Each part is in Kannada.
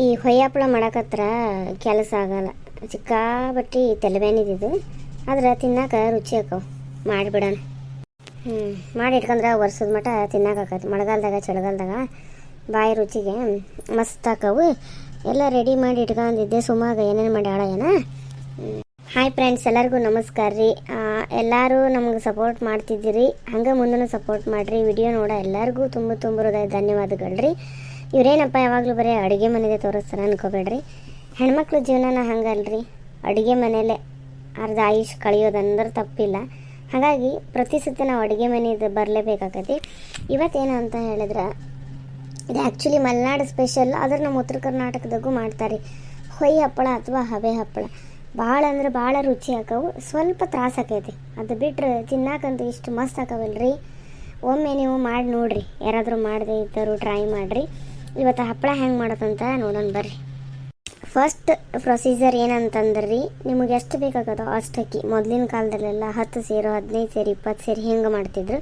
ಈ ಹೊಯ್ಯಪ್ಪಳ ಮಾಡಕತ್ರ ಕೆಲಸ ಆಗಲ್ಲ. ಸಿಕ್ಕಾಬಟ್ಟಿ ತೆಲಬೇನಿದ್ದು ಆದ್ರೆ ತಿನ್ನಾಕ ರುಚಿ ಆಕವು. ಮಾಡಿಬಿಡೋಣ. ಹ್ಞೂ ಮಾಡಿ ಇಟ್ಕೊಂಡ್ರೆ ವರ್ಷದ ಮಟ ತಿನ್ನಕಾಕತಿ ಮಳೆಗಾಲದಾಗ, ಚಳಿಗಾಲದಾಗ ಬಾಯಿ ರುಚಿಗೆ ಮಸ್ತ್ ಆಕವು. ಎಲ್ಲ ರೆಡಿ ಮಾಡಿ ಇಟ್ಕೊಂಡಿದ್ದೆ ಸುಮಾಗ ಏನೇನು ಮಾಡ್ಯಾಳ ಏನ? ಹಾಯ್ ಫ್ರೆಂಡ್ಸ್ ಎಲ್ಲರಿಗೂ ನಮಸ್ಕಾರ ರೀ. ಎಲ್ಲರೂ ನಮ್ಗೆ ಸಪೋರ್ಟ್ ಮಾಡ್ತಿದ್ದೀರಿ. ಹಂಗೆ ಮುಂದೂ ಸಪೋರ್ಟ್ ಮಾಡಿರಿ. ವಿಡಿಯೋ ನೋಡ ಎಲ್ಲರಿಗೂ ತುಂಬ ತುಂಬ ಹೃದಯ ಧನ್ಯವಾದಗಳು ರೀ. ಇವರೇನಪ್ಪ ಯಾವಾಗಲೂ ಬರೀ ಅಡುಗೆ ಮನೆದೇ ತೋರಿಸ್ತಾರೆ ಅನ್ಕೋಬೇಡ್ರಿ. ಹೆಣ್ಮಕ್ಳ ಜೀವನನ ಹಂಗಲ್ರಿ. ಅಡುಗೆ ಮನೆಯಲ್ಲೇ ಅರ್ಧ ಆಯುಷ್ ಕಳೆಯೋದಂದ್ರೆ ತಪ್ಪಿಲ್ಲ. ಹಾಗಾಗಿ ಪ್ರತಿ ಸತಿ ನಾವು ಅಡುಗೆ ಮನೆದು ಬರಲೇಬೇಕಾಗತ್ತೆ. ಇವತ್ತೇನು ಅಂತ ಹೇಳಿದ್ರೆ, ಇದು ಆ್ಯಕ್ಚುಲಿ ಮಲೆನಾಡು ಸ್ಪೆಷಲ್ ಆದ್ರೆ ನಮ್ಮ ಉತ್ತರ ಕರ್ನಾಟಕದಾಗೂ ಮಾಡ್ತಾರೆ. ಹೊಯ್ ಹಪ್ಪಳ ಅಥವಾ ಹಬೆ ಹಪ್ಪಳ. ಭಾಳ ಅಂದ್ರೆ ಭಾಳ ರುಚಿ ಆಕವು ಸ್ವಲ್ಪ ತ್ರಾಸ ಆಕೈತಿ. ಅದು ಬಿಟ್ಟರೆ ತಿನ್ನಾಕಂತೂ ಇಷ್ಟು ಮಸ್ತ್ ಹಾಕವಲ್ರಿ ಒಮ್ಮೆ ನೀವು ಮಾಡಿ ನೋಡ್ರಿ. ಯಾರಾದರೂ ಮಾಡದೇ ಇದ್ದರು ಟ್ರೈ ಮಾಡಿರಿ. ಇವತ್ತು ಹಪ್ಪಳ ಹೆಂಗೆ ಮಾಡೋದಂತ ನೋಡೋಣ ಬರ್ರಿ. ಫಸ್ಟ್ ಪ್ರೊಸೀಜರ್ ಏನಂತಂದ್ರೆ ರೀ ನಿಮಗೆ ಎಷ್ಟು ಬೇಕಾಗದ ಅಷ್ಟು ಅಕ್ಕಿ ಮೊದಲಿನ ಕಾಲದಲ್ಲೆಲ್ಲ ಹತ್ತು ಸೇರು, ಹದಿನೈದು ಸೇರಿ, ಇಪ್ಪತ್ತು ಸೇರು ಹಿಂಗೆ ಮಾಡ್ತಿದ್ರು,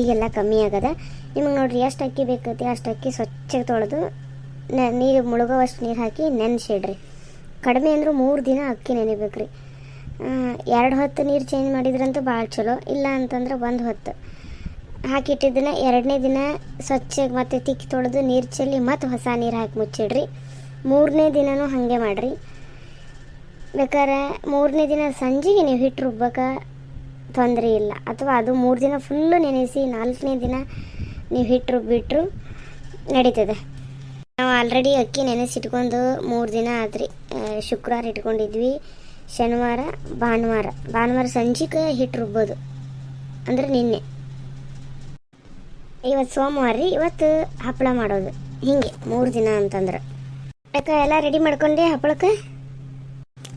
ಈಗೆಲ್ಲ ಕಮ್ಮಿ ಆಗದ. ನಿಮಗೆ ನೋಡ್ರಿ, ಎಷ್ಟು ಅಕ್ಕಿ ಬೇಕೈತಿ, ಅಷ್ಟು ಅಕ್ಕಿ ಸ್ವಚ್ಛಗೆ ತೊಳೆದು ನೀರು ಮುಳುಗೋವಷ್ಟು ನೀರು ಹಾಕಿ ನೆನೆಸಿಡ್ರಿ. ಕಡಿಮೆ ಅಂದ್ರೆ ಮೂರು ದಿನ ಅಕ್ಕಿ ನೆನಿಬೇಕು ರೀ ಎರಡು ಹೊತ್ತು ನೀರು ಚೇಂಜ್ ಮಾಡಿದ್ರಂತೂ ಭಾಳ ಚಲೋ, ಇಲ್ಲ ಅಂತಂದ್ರೆ ಒಂದು ಹೊತ್ತು. ಹಾಕಿಟ್ಟಿದ್ದನ್ನ ಎರಡನೇ ದಿನ ಸ್ವಚ್ಛಗೆ ಮತ್ತೆ ತಿಕ್ಕಿ ತೊಳೆದು ನೀರು ಚೆಲ್ಲಿ ಮತ್ತೆ ಹೊಸ ನೀರು ಹಾಕಿ ಮುಚ್ಚಿಡ್ರಿ. ಮೂರನೇ ದಿನವೂ ಹಾಗೆ ಮಾಡಿರಿ. ಬೇಕಾದ್ರೆ ಮೂರನೇ ದಿನ ಸಂಜೆಗೆ ನೀವು ಹಿಟ್ಟು ರುಬ್ಬಕ್ಕೆ ತೊಂದರೆ ಇಲ್ಲ. ಅಥವಾ ಅದು ಮೂರು ದಿನ ಫುಲ್ಲು ನೆನೆಸಿ ನಾಲ್ಕನೇ ದಿನ ನೀವು ಹಿಟ್ಟು ರುಬ್ಬಿಟ್ರು ನಡೀತದೆ. ನಾವು ಆಲ್ರೆಡಿ ಅಕ್ಕಿ ನೆನೆಸಿಟ್ಕೊಂಡು ಮೂರು ದಿನ ಆದ್ರಿ. ಶುಕ್ರವಾರ ಇಟ್ಕೊಂಡಿದ್ವಿ, ಶನಿವಾರ, ಭಾನುವಾರ. ಭಾನುವಾರ ಸಂಜೆಗೆ ಹಿಟ್ಟು ರುಬ್ಬೋದು. ಅಂದರೆ ನಿನ್ನೆ. ಇವತ್ತು ಸೋಮವಾರ ರೀ, ಇವತ್ತು ಹಪ್ಪಳ ಮಾಡೋದು. ಹಿಂಗೆ, ಮೂರು ದಿನ ಅಂತಂದ್ರೆ. ಅಕ್ಕ ಎಲ್ಲ ರೆಡಿ ಮಾಡ್ಕೊಂಡೆ, ಹಪ್ಪಳಕ್ಕೆ?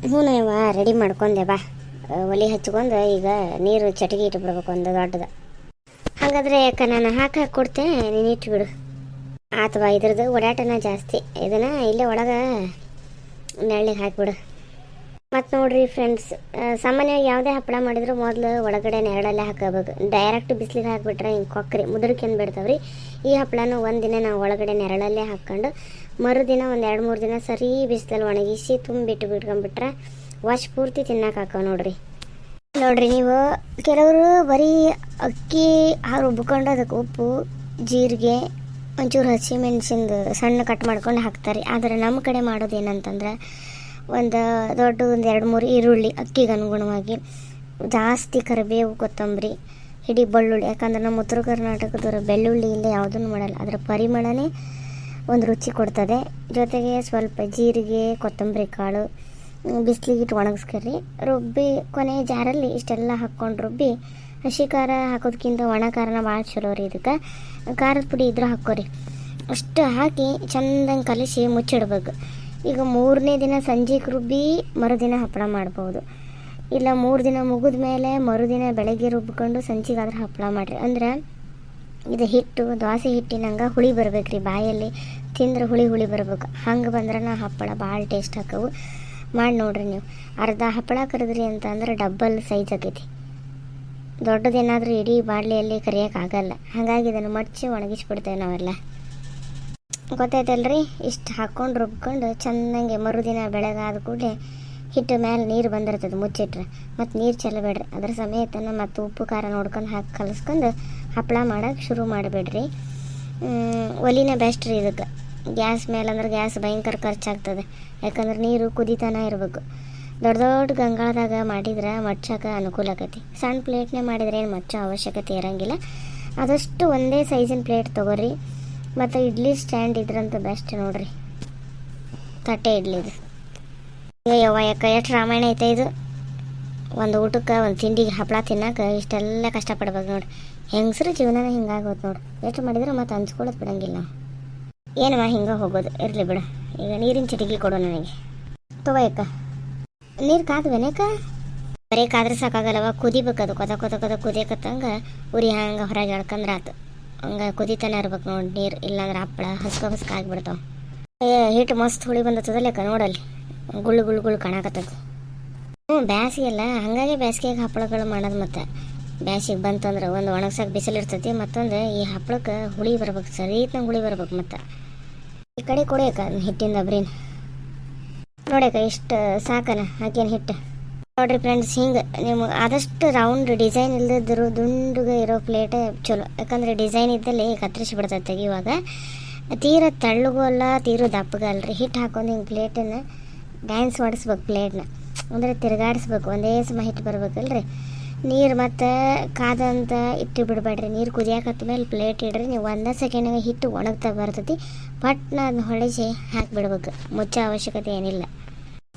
ಹ್ಞೂ ನಾವ ರೆಡಿ ಮಾಡ್ಕೊಂಡೆ, ಬಾ. ಒಲಿ ಹಚ್ಕೊಂಡು ಈಗ ನೀರು ಚಟಗಿ ಇಟ್ಬಿಡ್ಬೇಕು ಒಂದು ದೊಡ್ಡದು. ಹಾಗಾದ್ರೆ ಅಕ್ಕ, ನಾನು ಹಾಕಿ ಹಾಕಿ ಕೊಡ್ತೇನೆ ನೀನು ಇಟ್ಬಿಡು ಆತವಾ ಇದ್ರದ್ದು ಓಡಾಟನ ಜಾಸ್ತಿ. ಇದನ್ನು ಇಲ್ಲೇ ಒಳಗೆ ನೆಳ್ಳಿಗೆ ಹಾಕಿಬಿಡು. ಮತ್ತು ನೋಡ್ರಿ ಫ್ರೆಂಡ್ಸ್ ಸಾಮಾನ್ಯವಾಗಿ ಯಾವುದೇ ಹಪ್ಪಳ ಮಾಡಿದ್ರು ಮೊದಲು ಒಳಗಡೆ ನೆರಳಲ್ಲೇ ಹಾಕಬೇಕು. ಡೈರೆಕ್ಟ್ ಬಿಸಿಲಿಗೆ ಹಾಕಿಬಿಟ್ರೆ ಹಿಂಗೆ ಕೊಕ್ಕರಿ ಮುದುರ್ಕೊಂಡು ಬಿಡ್ತಾವ್ರಿ? ಈ ಹಪ್ಪಳನ ಒಂದಿನ ನಾವು ಒಳಗಡೆ ನೆರಳಲ್ಲೇ ಹಾಕ್ಕೊಂಡು, ಮರುದಿನ ಒಂದು ಎರಡು ಮೂರು ದಿನ ಸರಿ ಬಿಸಿಲಲ್ಲಿ ಒಣಗಿಸಿ ತುಂಬಿಟ್ಟು ಬಿಟ್ಕೊಂಡ್ಬಿಟ್ರೆ ವಾಶ್ ಪೂರ್ತಿ ತಿನ್ನಕ್ಕೆ ಹಾಕೋ ನೋಡ್ರಿ. ನೋಡ್ರಿ ನೀವು, ಕೆಲವರು ಬರೀ ಅಕ್ಕಿ ಹಾಗೆ ರುಬ್ಕೊಂಡು ಅದಕ್ಕೆ ಉಪ್ಪು, ಜೀರಿಗೆ, ಒಂಚೂರು ಹಸಿಮೆಣಸಿಂದು ಸಣ್ಣ ಕಟ್ ಮಾಡ್ಕೊಂಡು ಹಾಕ್ತಾರೆ. ಆದರೆ ನಮ್ಮ ಕಡೆ ಮಾಡೋದು ಏನಂತಂದ್ರೆ ಒಂದು ದೊಡ್ಡ ಒಂದು ಎರಡು ಮೂರು ಈರುಳ್ಳಿ ಅಕ್ಕಿಗೆ ಅನುಗುಣವಾಗಿ ಜಾಸ್ತಿ ಕರಿಬೇವು, ಕೊತ್ತಂಬರಿ ಹಿಡಿ ಬೆಳ್ಳುಳ್ಳಿ. ಯಾಕಂದ್ರೆ ನಮ್ಮ ಉತ್ತರ ಕರ್ನಾಟಕದವರು ಬೆಳ್ಳುಳ್ಳಿ ಇಲ್ಲ ಯಾವುದನ್ನು ಮಾಡಲ್ಲ. ಅದರ ಪರಿಮಳನೇ ಒಂದು ರುಚಿ ಕೊಡ್ತದೆ. ಜೊತೆಗೆ ಸ್ವಲ್ಪ ಜೀರಿಗೆ, ಕೊತ್ತಂಬರಿ ಕಾಳು ಬಿಸಿಲಿಗೆ ಇಟ್ಟು ಒಣಗಿಸ್ಕರಿ ರುಬ್ಬಿ, ಕೊನೆ ಜಾರಲ್ಲಿ ಇಷ್ಟೆಲ್ಲ ಹಾಕ್ಕೊಂಡು ರುಬ್ಬಿ, ಹಸಿ ಖಾರ ಹಾಕೋದಕ್ಕಿಂತ ಒಣ ಖಾರನ ಭಾಳ ಚಲೋ ರೀ ಇದಕ್ಕೆ. ಖಾರದ ಪುಡಿ ಇದ್ರೆ ಹಾಕೋರಿ ಅಷ್ಟು ಹಾಕಿ ಚಂದಂಗೆ ಕಲಿಸಿ ಮುಚ್ಚಿಡ್ಬೇಕು. ಈಗ ಮೂರನೇ ದಿನ ಸಂಜೆಗೆ ರುಬ್ಬಿ ಮರುದಿನ ಹಪ್ಪಳ ಮಾಡ್ಬೋದು. ಇಲ್ಲ, ಮೂರು ದಿನ ಮುಗಿದ ಮೇಲೆ ಮರುದಿನ ಬೆಳಗ್ಗೆ ರುಬ್ಕೊಂಡು ಸಂಜೆಗಾದ್ರೆ ಹಪ್ಪಳ ಮಾಡಿರಿ. ಅಂದ್ರೆ ಇದು ಹಿಟ್ಟು, ದ್ವಾಸೆ ಹಿಟ್ಟಿನಂಗೆ ಹುಳಿ ಬರ್ಬೇಕು ರೀ ಬಾಯಲ್ಲಿ. ತಿಂದ್ರೆ ಹುಳಿ ಹುಳಿ ಬರ್ಬೇಕು. ಹಂಗೆ ಬಂದ್ರೆ ನಾ ಹಪ್ಪಳ ಭಾಳ ಟೇಸ್ಟ್ ಹಾಕವು ಮಾಡಿ ನೋಡ್ರಿ ನೀವು. ಅರ್ಧ ಹಪ್ಪಳ ಕರೆದ್ರಿ ಅಂತ ಅಂದ್ರೆ ಡಬ್ಬಲ್ ಸೈಜ್ ಆಗೈತಿ ದೊಡ್ಡದೇನಾದರೂ ಇಡೀ ಬಾಡ್ಲಿಯಲ್ಲಿ ಕರಿಯೋಕ್ಕಾಗಲ್ಲ ಹಾಗಾಗಿ ಇದನ್ನು ಮಡಚಿ ಒಣಗಿಸ್ಬಿಡ್ತೇವೆ ನಾವೆಲ್ಲ. ಗೊತ್ತಾಯ್ತಲ್ರಿ? ಇಷ್ಟು ಹಾಕ್ಕೊಂಡು ರುಬ್ಕೊಂಡು ಚೆನ್ನಾಗಿ ಮರುದಿನ ಬೆಳಗಾದ ಕೂಡಲೇ ಹಿಟ್ಟು ಮೇಲೆ ನೀರು ಬಂದಿರ್ತದೆ ಮುಚ್ಚಿಟ್ರೆ. ಮತ್ತು ನೀರು ಚೆಲ್ಲಬೇಡ್ರಿ ಅದ್ರ ಸಮೇತನ ಮತ್ತು ಉಪ್ಪು, ಖಾರ ನೋಡ್ಕೊಂಡು ಹಾಕಿ ಕಲಸ್ಕೊಂಡು ಹಪ್ಪಳ ಮಾಡೋಕೆ ಶುರು ಮಾಡಬೇಡ್ರಿ. ಒಲಿನ ಬೆಸ್ಟ್ ರೀ ಇದಕ್ಕೆ. ಗ್ಯಾಸ್ ಮೇಲೆ ಅಂದ್ರೆ ಗ್ಯಾಸ್ ಭಯಂಕರ ಖರ್ಚಾಗ್ತದೆ. ಯಾಕಂದ್ರೆ ನೀರು ಕುದಿತಾನೆ ಇರಬೇಕು. ದೊಡ್ಡ ದೊಡ್ಡ ಗಂಗಾಳದಾಗ ಮಾಡಿದ್ರೆ ಮಡ್ಚಕ್ಕೆ ಅನುಕೂಲ ಆಕೈತಿ. ಸಣ್ಣ ಪ್ಲೇಟ್ನೇ ಮಾಡಿದ್ರೆ ಏನು ಮಚ್ಚೋ ಅವಶ್ಯಕತೆ ಇರೋಂಗಿಲ್ಲ. ಆದಷ್ಟು ಒಂದೇ ಸೈಜಿನ ಪ್ಲೇಟ್ ತೊಗೊರಿ. ಮತ್ತು ಇಡ್ಲಿ ಸ್ಟ್ಯಾಂಡ್ ಇದ್ರಂತ ಬೆಸ್ಟ್ ನೋಡ್ರಿ. ತಟ್ಟೆ ಇಡ್ಲಿದು ಅಯ್ಯವ್ವ ಯಾಕೆ ಎಷ್ಟು ರಾಮಾಯಣ ಐತೆ ಇದು? ಒಂದು ಊಟಕ್ಕೆ, ಒಂದು ತಿಂಡಿಗೆ ಹಪ್ಪಳ ತಿನ್ನಕ್ಕೆ ಇಷ್ಟೆಲ್ಲ ಕಷ್ಟಪಡ್ಬೇಕು ನೋಡಿ ಹೆಂಗಸ್ರ ಜೀವನನ ಹಿಂಗಾಗೋದು ನೋಡಿ ಎಷ್ಟು ಮಾಡಿದ್ರೆ ಮತ್ತೆ ಹಂಚ್ಕೊಳ್ಳೋದು ಬಿಡಂಗಿಲ್ಲ ಏನಮ್ಮ ಹಿಂಗೆ ಹೋಗೋದು? ಇರಲಿ ಬಿಡು. ಈಗ ನೀರಿನ ಚಿಟಿಕೆ ಕೊಡು ನನಗೆ. ತಗೋಯಕ್ಕ ನೀರು ಕಾದ್ವೇನೇಕ ಬರೀ ಕಾದ್ರೆ ಸಾಕಾಗಲ್ಲವ? ಕುದಿಬೇಕು ಅದು. ಕೊದ ಕೊದ ಕೊದ, ಕುದಿಯಕತ್ತಂಗೆ ಉರಿ ಹಂಗೆ ಹೊರಗೆ ಎಳ್ಕಂದ್ರೆ ಆತು ಹಂಗೆ ಕುದಿತಾನೆ ಇರ್ಬೇಕು ನೋಡಿ, ನೀರು ಇಲ್ಲಾಂದ್ರೆ ಹಪ್ಪಳ, ಹಸ್ಕ ಹಸ್ಕ ಆಗಿಬಿಡ್ತಾವೆ. ಏ ಹಿಟ್ಟು ಮಸ್ತ್ ಹುಳಿ ಬಂದತ್ತದಲ್ಲಕ್ಕ ನೋಡಲ್ಲಿ ಗುಳ್ಳು ಗುಳ್ಳು ಗುಳ್ಳು ಕಾಣಕತ್ತದ. ಹ್ಞೂ, ಬ್ಯಾಸಿಗೆ ಅಲ್ಲ, ಹಾಗಾಗಿ ಬ್ಯಾಸಿಗೆಗೆ ಹಪ್ಪಳಗಳು ಮಾಡೋದು ಮತ್ತೆ. ಬ್ಯಾಸಿಗೆ ಬಂತಂದ್ರೆ ಒಂದು ಒಣಗ್ಸಕ್ಕೆ ಬಿಸಿಲು ಇರ್ತೈತಿ, ಮತ್ತೊಂದು ಈ ಹಪ್ಪಳಕ್ಕೆ ಹುಳಿ ಬರ್ಬೇಕು ಸರೀತ್ನಂಗೆ ಹುಳಿ ಬರ್ಬೇಕು ಮತ್ತೆ. ಈ ಕಡೆ ಕೊಡಿಯಕ್ಕ ಹಿಟ್ಟಿನ ದಬ್ರಿನ ನೋಡ್ಯಕ್ಕ ಇಷ್ಟು ಸಾಕನ, ಹಾಕೇನು ಹಿಟ್ಟು ನೋಡ್ರಿ ಫ್ರೆಂಡ್ಸ್ ಹಿಂಗೆ ನಿಮ್ಗೆ ಆದಷ್ಟು ರೌಂಡ್ ಡಿಸೈನ್ ಇಲ್ಲದಿದ್ರು ದುಂಡುಗೆ ಇರೋ ಪ್ಲೇಟ್ ಚಲೋ. ಯಾಕಂದ್ರೆ ಡಿಸೈನ್ ಇದ್ದಲ್ಲಿ ಕತ್ತರಿಸಿ ಬಿಡ್ತೈತೆ ತೆಗಿವಾಗ ತೀರ ತಳ್ಳಗೂ ಅಲ್ಲ, ತೀರ ದಪ್ಪಗಲ್ಲ ರೀ ಹಿಟ್ಟು ಹಾಕೊಂಡು ಹಿಂಗೆ ಪ್ಲೇಟನ್ನು ಡ್ಯಾನ್ಸ್ ಮಾಡಿಸ್ಬೇಕು ಪ್ಲೇಟ್ನ ಅಂದರೆ ತಿರುಗಾಡಿಸ್ಬೇಕು. ಒಂದೇ ಸಮ ಹಿಟ್ಟು ಬರ್ಬೇಕಲ್ರಿ. ನೀರು ಮತ್ತು ಕಾದಂತ ಇಟ್ಟು ಬಿಡಬೇಡ್ರಿ. ನೀರು ಕುದಿಯಾಕತ್ತ ಮೇಲೆ ಪ್ಲೇಟ್ ಇಡ್ರಿ. ನೀವು ಒಂದೇ ಸೆಕೆಂಡಿಗೆ ಹಿಟ್ಟು ಒಣಗ್ತಾ ಬರ್ತೈತಿ. ಪಟ್ನ ಅದನ್ನ ಹೊಳಿಸಿ ಹಾಕಿಬಿಡ್ಬೇಕು. ಮುಚ್ಚೋ ಅವಶ್ಯಕತೆ ಏನಿಲ್ಲ.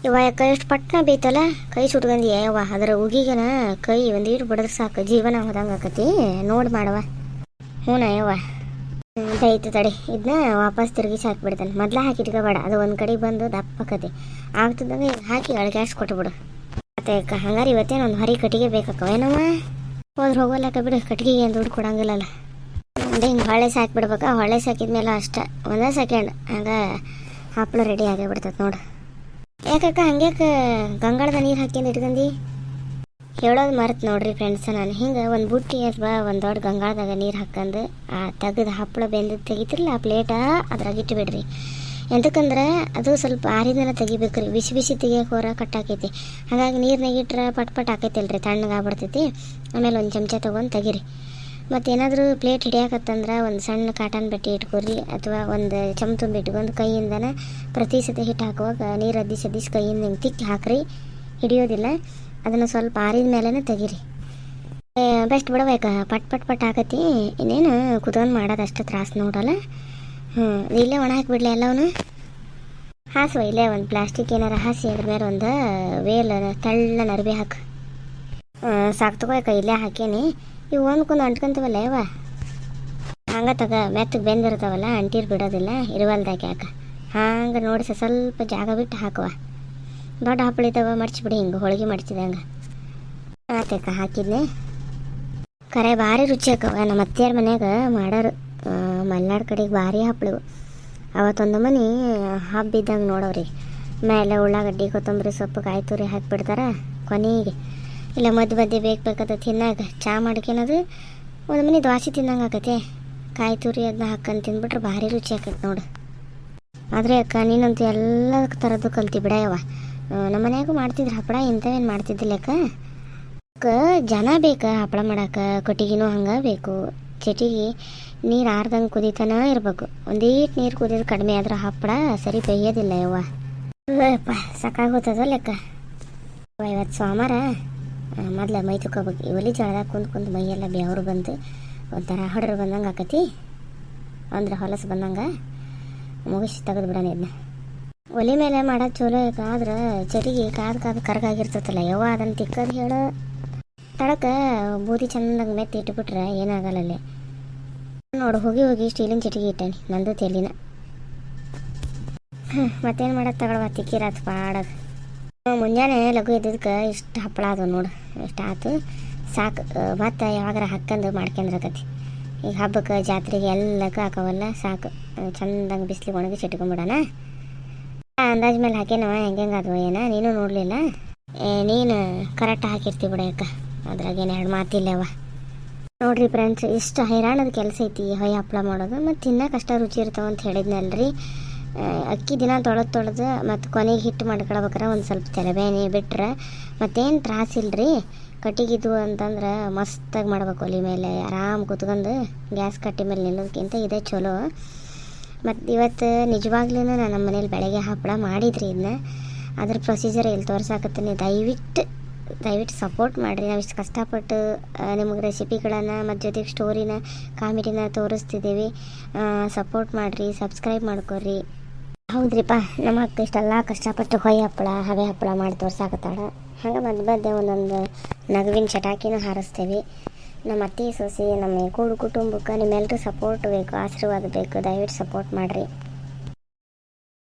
ಇವ ಎಷ್ಟು ಪಟ್ನ ಬೀತಲ್ಲ, ಕೈ ಸುಟ್ಕೊಂಡಿ ಯವ್ವ? ಅದರ ಉಗಿಗನ ಕೈ ಒಂದೀಟು ಬಡದ್ರೆ ಸಾಕು, ಜೀವನ ಹೋದಂಗೆ ಆಕತಿ, ನೋಡಿ ಮಾಡವ ಹ್ಞೂ ಯವ್ವ. ತಡಿ ಇದನ್ನ ವಾಪಸ್ ತಿರುಗಿಸಿ ಹಾಕಿಬಿಡ್ತಾನೆ ಮೊದಲ ಹಾಕಿ ಇಟ್ಕೋಬೇಡ, ಅದು ಒಂದು ಕಡೆ ಬಂದು ದಪ್ಪಕತಿ ಆಗ್ತದಂಗೆ ಈಗ ಹಾಕಿ ಅಳ್ಗ್ಯಾಸ್ ಕೊಟ್ಬಿಡು ಮತ್ತೆ ಹಂಗಾರೆ ಇವತ್ತೇನು ಒಂದು ಹರಿ ಕಟ್ಟಿಗೆ ಬೇಕಾಕವ ಏನವ ಹೋದ್ರೆ ಹೋಗೋಲ್ಲಕ ಬಿಡು ಕಟ್ಟಿಗೆ ಏನು ದುಡ್ಡು ಕೊಡಂಗಿಲ್ಲಲ್ಲ. ಮುಂದೆ ಹಿಂಗೆ ಹೊಳೆ ಸಾಕಿಬಿಡ್ಬೇಕಾ ಹೊಳೆ ಸಾಕಿದ್ಮೇಲೆ ಅಷ್ಟೇ, ಒಂದೇ ಸೆಕೆಂಡ್ ಹಂಗೆ ಹಪ್ಪಳ ರೆಡಿ ಆಗೇ ಬಿಡ್ತೈತೆ ನೋಡು. ಯಾಕಕ್ಕ, ಹಂಗ್ಯಾಕ ಗಂಗಾಳದ ನೀರು ಹಾಕ್ಯಂದು ಇಟ್ಕಂದಿ? ಹೇಳೋದು ಮರೆತು ನೋಡ್ರಿ ಫ್ರೆಂಡ್ಸ್ ನಾನು ಹಿಂಗೆ ಒಂದು ಬುಟ್ಟಿ ಅಥವಾ ಒಂದು ದೊಡ್ಡ ಗಂಗಾಳದಾಗ ನೀರು ಹಾಕಂದು ಆ ತೆಗೆದು ಹಪ್ಪಳ ಬೆಂದು ತೆಗಿತಿರಲ್ಲ ಆ ಪ್ಲೇಟ ಅದ್ರಾಗ ಇಟ್ಬಿಡ್ರಿ. ಎಂತಕ್ಕಂದ್ರೆ ಅದು ಸ್ವಲ್ಪ ಆರಿದನ ತೆಗಿಬೇಕು ರೀ ಬಿಸಿ ಬಿಸಿ ತೆಗಿಯೋಕೆ ಹೊರ ಕಟ್ಟಾಕೈತಿ. ಹಾಗಾಗಿ ನೀರ್ನಾಗ ಇಟ್ರೆ ಪಟ್ ಪಟ್ ಹಾಕೈತಿಲ್ರಿ ತಣ್ಣಗೆ ಆಗ್ಬಿಡ್ತೈತಿ. ಆಮೇಲೆ ಒಂದು ಚಮಚ ತೊಗೊಂಡು ತೆಗೀರಿ. ಮತ್ತು ಏನಾದರೂ ಪ್ಲೇಟ್ ಹಿಡಿಯಾಕತ್ತಂದ್ರೆ ಒಂದು ಸಣ್ಣ ಕಾಟನ್ ಬಟ್ಟೆ ಇಟ್ಕೊರಿ ಅಥವಾ ಒಂದು ಚಮ್ ತುಂಬಿ ಇಟ್ಕೊಂಡು ಕೈಯಿಂದನ ಪ್ರತಿ ಸತಿ ಹಿಟ್ಟು ಹಾಕುವಾಗ ನೀರು ಅದ್ದಿಸಿ ಅದ್ದಿಸಿ ಕೈಯಿಂದ ಹಿಂಗೆ ತಿಕ್ಕಿ ಹಾಕ್ರಿ. ಹಿಡಿಯೋದಿಲ್ಲ. ಅದನ್ನು ಸ್ವಲ್ಪ ಆರಿದ ಮೇಲೇ ತೆಗೀರಿ. ಬೆಸ್ಟ್ ಬಿಡಬೇಕ ಪಟ್ ಪಟ್ ಪಟ್ ಹಾಕತಿ ಇನ್ನೇನು ಕುತ್ಕೊಂಡು ಮಾಡೋದು ಅಷ್ಟು ತ್ರಾಸು ನೋಡಲ್ಲ. ಹ್ಞೂ ಇಲ್ಲೇ ಒಣ ಹಾಕಿಬಿಡ್ಲಿ ಎಲ್ಲವನು? ಹಾಸುವ, ಇಲ್ಲೇ ಒಂದು ಪ್ಲಾಸ್ಟಿಕ್ ಏನಾರ ಹಾಸಿ ಅದ್ರ ಮೇಲೆ ಒಂದು ವೇಲ್ ತಳ್ಳ ನರ್ಬಿ ಹಾಕು. ಸಾಕು ತಗೋಯಕ ಇಲ್ಲೇ ಹಾಕೇನಿ. ಇವು ಒಂದ್ಕೊಂಡು ಅಂಟ್ಕೊಂತವಲ್ಲ ಯಾವ ಹಂಗೆ ತಗ ಮೆತ್ತಗೆ ಬೆಂದಿರ್ತಾವಲ್ಲ ಅಂಟೀರ್ ಬಿಡೋದಿಲ್ಲ, ಇರುವಲ್ದಾಗ ಯಾಕೆ? ಹಂಗೆ ನೋಡಿ ಸ್ವಲ್ಪ ಜಾಗ ಬಿಟ್ಟು ಹಾಕುವ ದೊಡ್ಡ ಹಪ್ಪಳಿತಾವ ಮಡ್ಚಿಬಿಡಿ ಹಿಂಗೆ, ಹೋಳಿಗೆ ಮಡ್ಚಿದಂಗೆ ಆತಕ್ಕ ಹಾಕಿದ್ನೆ. ಕರೆ ಭಾರಿ ರುಚಿ ಹಾಕವ ನಮ್ಮ ಅತ್ತೆಯರ ಮನ್ಯಾಗ ಮಾಡೋರು ಮಲ್ನಾಡು ಕಡೆಗೆ ಭಾರಿ ಹಪ್ಪಳಿವು ಅವತ್ತೊಂದು ಮನೆ ಹಬ್ಬ ಇದ್ದಂಗೆ ನೋಡೋರಿ ಮೇಲೆ ಉಳ್ಳಾಗಡ್ಡಿ, ಕೊತ್ತಂಬರಿ ಸೊಪ್ಪು ಕಾಯಿ ತುರಿ ಹಾಕಿಬಿಡ್ತಾರೆ ಕೊನೆಗೆ. ಇಲ್ಲ, ಮದ್ದು ಮದ್ದೆ ಬೇಕು ಬೇಕಾದ ತಿನ್ನಾಗ. ಚಾ ಮಾಡ್ಕೊಳೋದು ಒಂದು ಮನೆ ದ್ವಾಸೆ ತಿನ್ನಂಗೆ ಆಕತೆ ಕಾಯಿ ತುರಿ ಅದನ್ನ ಹಾಕೊಂಡು ತಿಂದ್ಬಿಟ್ರೆ ಭಾರಿ ರುಚಿ ಆಕೈತೆ ನೋಡು. ಆದರೆ ಅಕ್ಕ, ನೀನಂತೂ ಎಲ್ಲ ಥರದ್ದು ಕಲ್ತಿ ಬಿಡಯವ ನಮ್ಮ ಮನ್ಯಾಗೂ ಮಾಡ್ತಿದ್ರು. ಹಪ್ಪಳ ಇಂಥವೇನು ಮಾಡ್ತಿದ್ದಿಲ್ಲ ಅಕ್ಕ. ಜನ ಬೇಕಾ ಹಪ್ಪಳ ಮಾಡಕ್ಕೆ ಕೊಟ್ಟಿಗೆನೂ ಹಂಗೆ ಬೇಕು. ಚಟಿಗೆ ನೀರು ಆರ್ದಂಗೆ ಕುದೀತಾನ ಇರಬೇಕು. ಒಂದೀಟ್ ನೀರು ಕುದಿಯೋದು ಕಡಿಮೆ ಆದ್ರೆ ಹಪ್ಪಳ ಸರಿ ಬೇಯೋದಿಲ್ಲ ಯವ್ವ. ಸಾಕಾಗೋತದ ಲೆಕ್ಕ ಇವತ್ತು ಸೋಮವಾರ ಮೊದಲ ಮೈ ತುಕೋಬೇಕು. ಇವಲಿ ಜಳದಾಗ ಕುಂದು ಕುಂದು ಮೈಯೆಲ್ಲ ಬೆವರು ಬಂದು ಒಂಥರ ಹಡ್ರು ಬಂದಂಗೆ ಆಕತಿ. ಅಂದ್ರೆ ಹೊಲಸು ಬಂದಂಗೆ ಮುಗಿಸಿ ತೆಗೆದು ಬಿಡೋಣ ಇದನ್ನ ಒಲೆ ಮೇಲೆ ಮಾಡೋದು ಚಲೋ ಆದ್ರೆ ಚಟಿಗೆ ಕಾದು ಕಾದು ಕರ್ಗಾಗಿರ್ತೈತಲ್ಲ ಯಾವ ಅದನ್ನು ತಿಕ್ಕದು ಹೇಳು. ತಡಕ ಬೂದಿ ಚೆನ್ನಾಗಿ ಮೆತ್ತಿ ಇಟ್ಬಿಟ್ರೆ ಏನಾಗಲ್ಲ ಅಲ್ಲಿ. ನೋಡು, ಹೋಗಿ ಹೋಗಿ ಸ್ಟೀಲಿನ ಚಟಿಗೆ ಇಟ್ಟಾನೆ, ನಂದು ತೆಲಿನ. ಮತ್ತೇನು ಮಾಡೋದು ತಗೊಳ್ವ, ತಿಕ್ಕಿರತ್ ಪಾಡಗ. ಮುಂಜಾನೆ ಲಘು ಇದ್ದದಕ್ಕೆ ಇಷ್ಟು ಹಪ್ಪಳ ಅದು ನೋಡು, ಇಷ್ಟು ಆತು. ಸಾಕು ಮತ್ತೆ ಯಾವಾಗಾರ ಹಾಕ್ಕಂದು ಮಾಡ್ಕೊಂಡ್ರಕತಿ. ಈಗ ಹಬ್ಬಕ್ಕೆ ಜಾತ್ರೆಗೆ ಎಲ್ಲಕ್ಕೂ ಹಾಕವಲ್ಲ, ಸಾಕು. ಚಂದಂಗೆ ಬಿಸಿಲಿಗೆ ಒಣಗಿಸಿ ಇಟ್ಕೊಂಡ್ಬಿಡೋಣ ಅಂದಾಜ್ ಮೇಲೆ ಹಾಕೇನವ ಹೆಂಗೆ ಅದು ಏನ, ನೀನು ನೋಡಲಿಲ್ಲ? ನೀನು ಕರೆಕ್ಟ್ ಹಾಕಿರ್ತಿ ಬಿಡಕ್ಕ ಅದ್ರಾಗೇನು ಎರಡು ಮಾತಿಲ್ಲವ. ನೋಡ್ರಿ ಫ್ರೆಂಡ್ಸ್ ಇಷ್ಟು ಹೈರಾಣದ ಕೆಲಸ ಐತಿ ಹೊಯ್ ಹಪ್ಪಳ ಮಾಡೋದು ಮತ್ತು ತಿನ್ನಕ್ಕೆ ಅಷ್ಟ ರುಚಿ ಇರ್ತಾವ ಅಂತ ಹೇಳಿದ್ನಲ್ರಿ. ಅಕ್ಕಿ ದಿನ ತೊಳೆದು ತೊಳೆದು ಮತ್ತು ಕೊನೆಗೆ ಹಿಟ್ಟು ಮಾಡ್ಕೊಳ್ಬೇಕಾರೆ ಒಂದು ಸ್ವಲ್ಪ ತಲೆಬೇನೆ ಬಿಟ್ರೆ ಮತ್ತೇನು ತ್ರಾಸಿಲ್ರಿ ಇಲ್ರಿ? ಕಟ್ಟಿಗಿದ್ದು ಅಂತಂದ್ರೆ ಮಸ್ತಾಗಿ ಮಾಡ್ಬೇಕು ಒಲೆ ಮೇಲೆ, ಆರಾಮ್ ಕೂತ್ಕೊಂಡು ಗ್ಯಾಸ್ ಕಟ್ಟಿ ಮೇಲೆ ನಿಲ್ಲೋದಕ್ಕಿಂತ ಇದೇ ಚಲೋ. ಮತ್ತು ಇವತ್ತು ನಿಜವಾಗ್ಲೂ ನಾನು ನಮ್ಮ ಮನೇಲಿ ಬೆಳಗ್ಗೆ ಹಪ್ಪಳ ಮಾಡಿದ್ರಿ ಇದನ್ನ ಅದ್ರ ಪ್ರೊಸೀಜರ್ ಇಲ್ಲಿ ತೋರ್ಸಾಕತ್ತೀನಿ. ದಯವಿಟ್ಟು ದಯವಿಟ್ಟು ಸಪೋರ್ಟ್ ಮಾಡಿರಿ. ನಾವು ಇಷ್ಟು ಕಷ್ಟಪಟ್ಟು ನಿಮಗೆ ರೆಸಿಪಿಗಳನ್ನು ಮತ್ತು ಜೊತೆಗೆ ಸ್ಟೋರಿನ ಕಾಮಿಡಿನ ತೋರಿಸ್ತಿದ್ದೀವಿ. ಸಪೋರ್ಟ್ ಮಾಡಿರಿ ಸಬ್ಸ್ಕ್ರೈಬ್ ಮಾಡ್ಕೊರಿ. ಹೌದ್ರಿಪ್ಪ, ನಮ್ಮ ಅಕ್ಕ ಇಷ್ಟೆಲ್ಲ ಕಷ್ಟಪಟ್ಟು ಹೊಯ್ ಹಪ್ಪಳ, ಹವೆ ಹಪ್ಪಳ ಮಾಡಿ ತೋರ್ಸಾಕತ್ತಾಳ. ಹಂಗೆ ಮಧ್ಯ ಮಧ್ಯೆ ಒಂದೊಂದು ನಗುವಿನ ಚಟಾಕಿನ ಹಾರಿಸ್ತೀವಿ. ನಮ್ಮ ಅತ್ತೆ ಸೊಸೆ, ನಮ್ಮ ಕೂಡು ಕುಟುಂಬಕ್ಕೆ ನಿಮ್ಮೆಲ್ಲರೂ ಸಪೋರ್ಟ್ ಬೇಕು, ಆಶೀರ್ವಾದ ಬೇಕು, ದಯವಿಟ್ಟು ಸಪೋರ್ಟ್ ಮಾಡಿರಿ.